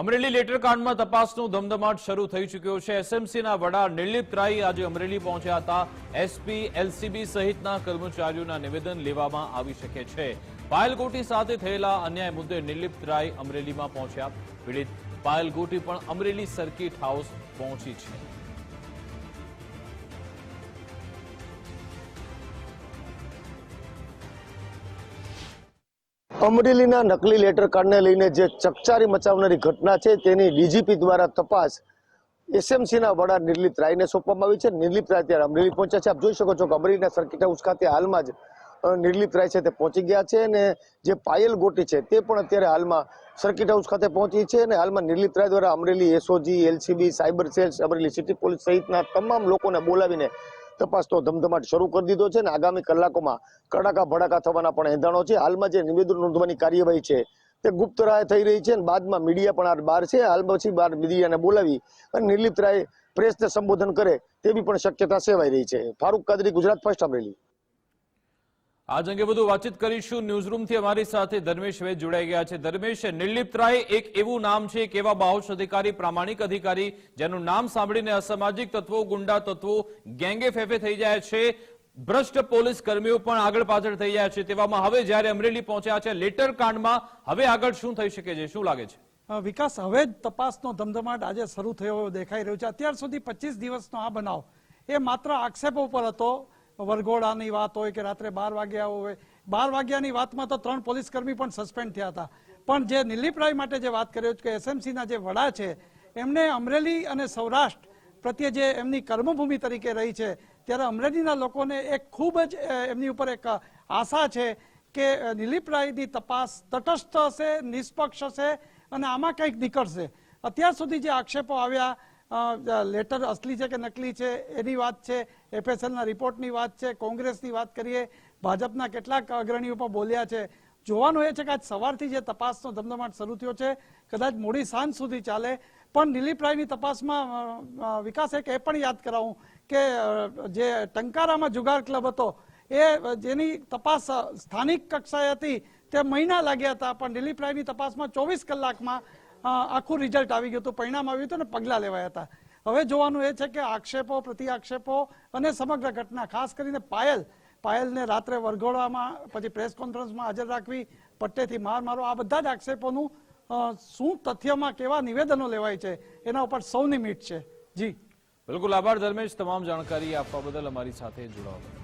Amreli letter કાંડમાં તપાસનો ધમધમાટ શરૂ થઈ ચૂક્યો છે. એસએમસીના વડા નિર્લિપ્ત રાય આજે અમરેલી પહોંચ્યા હતા. એસપી, એલસીબી સહિતના કર્મચારીઓના નિવેદન લેવામાં આવી શકે છે. પાયલગોટી સાથે થયેલા અન્યાય મુદ્દે નિર્લિપ્ત રાય અમરેલીમાં પહોંચ્યા. પીડિત પાયલગોટી પણ અમરેલી સર્કિટ હાઉસ પહોંચી છે. અમરેલીના નકલી લેટર કાર્ડને લઈને જે ચકચારી મચાવનારી ઘટના છે, તેની ડીજીપી દ્વારા તપાસ એસએમસીના વડા નિર્લિત રાયને સોંપવામાં આવી છે. નિર્લિત રાય ત્યારે અમરેલી પહોંચ્યા છે. આપ જોઈ શકો છો કે અમરેલીના સર્કિટ હાઉસ ખાતે હાલમાં જ નિર્લિત રાય છે તે પહોંચી ગયા છે અને જે પાયલ ગોટી છે તે પણ અત્યારે હાલમાં સર્કિટ હાઉસ ખાતે પહોંચી છે અને હાલમાં નિર્લિત રાય દ્વારા Amreli SOG, LCB, cyber cells, Amreli city police સહિતના તમામ લોકોને બોલાવીને તપાસનો ધમધમાટ શરૂ કરી દીધો છે અને આગામી કલાકોમાં કડાકા ભડાકા થવાના પણ એંધાણો છે. હાલમાં જે નિવેદન નોંધવાની કાર્યવાહી છે તે ગુપ્ત રાય થઈ રહી છે અને બાદમાં મીડિયા પણ આ બહાર છે. હાલ પછી બહાર મીડિયાને બોલાવી અને નિર્લિપ્ત રાય પ્રેસને સંબોધન કરે તેવી પણ શક્યતા સેવાઈ રહી છે. ફારૂક કાદરી, ગુજરાત, ફર્સ્ટ અમરેલી. આજ અંગે વધુ વાતચીત કરીશું. ન્યૂઝરૂમથી અમારી સાથે ધર્મેશ વૈદ જોડાઈ ગયા છે. ધર્મેશ, નિર્લિપ્ત રાય એક એવું નામ છે એક એવા બાહોશ અધિકારી, પ્રામાણિક અધિકારી જેનું નામ સાંભળીને અસામાજિક તત્વો, ગુંડા તત્વો ગેંગે ફેફે થઈ જાય છે. ભ્રષ્ટ પોલીસ કર્મીઓ પણ આગળ પાછળ થઈ જાય છે. તેવામાં હવે જ્યારે અમરેલી પહોંચ્યા છે, લેટર કાંડમાં હવે આગળ શું થઈ શકે છે? શું લાગે છે? વિકાસ, હવે જ તપાસનો ધમધમાટ આજે શરૂ થયો દેખાઈ રહ્યો છે. અત્યાર સુધી પચીસ દિવસનો આ બનાવ. એ માત્ર આક્ષેપો પર હતો. વરઘોડાની વાત હોય કે રાત્રે બાર વાગ્યા હોય. બાર વાગ્યાની વાતમાં તો ત્રણ પોલીસ કર્મી પણ સસ્પેન્ડ થયા હતા. પણ જે નિલીપ રાય માટે જે વાત કર્યો કે એસએમસીના જે વડા છે, એમને અમરેલી અને સૌરાષ્ટ્ર પ્રત્યે જે એમની કર્મભૂમિ તરીકે રહી છે, ત્યારે અમરેલીના લોકોને એક ખૂબ જ એમની ઉપર એક આશા છે કે નિલીપરાયની નિલીપ રાયની તપાસ તટસ્થ હશે, નિષ્પક્ષ હશે અને આમાં કંઈક નીકળશે. અત્યાર સુધી જે આક્ષેપો આવ્યા લેટર અસલી છે કે નકલી છે, એની વાત છે, એફએસએલના રિપોર્ટની વાત છે, કોંગ્રેસની વાત કરીએ, ભાજપના કેટલાક અગ્રણીઓ પણ બોલ્યા છે. જોવાનું એ છે કે આજ સવારથી જે તપાસનો ધમધમાટ શરૂ થયો છે, કદાચ મોડી સાંજ સુધી ચાલે. પણ દિલીપ રાયની તપાસમાં વિકાસ એક એ પણ યાદ કરાવું કે જે ટંકારામાં જુગાર ક્લબ હતો, એ જેની તપાસ સ્થાનિક કક્ષાએ હતી, તે મહિના લાગ્યા હતા. પણ દિલીપ રાયની તપાસમાં ચોવીસ કલાકમાં આખું રિઝલ્ટ આવી ગયું હતું પરિણામ આવ્યું હતું ને પગલાં લેવાયા હતા. હવે જોવાનું એ છે કે આક્ષેપો પ્રતિ આક્ષેપો અને સમગ્ર ઘટના, ખાસ કરીને પાયલ, પાયલને રાત્રે વરઘોડવામાં, પછી પ્રેસ કોન્ફરન્સમાં હાજર રાખવી, પટ્ટેથી માર મારો આ બધા જ આક્ષેપોનું શું તથ્યમાં કેવા નિવેદનો લેવાય છે, એના ઉપર સૌની મીટ છે. જી. બિલકુલ આભાર ધર્મેશ, તમામ જાણકારી આપવા બદલ અમારી સાથે જોડાવા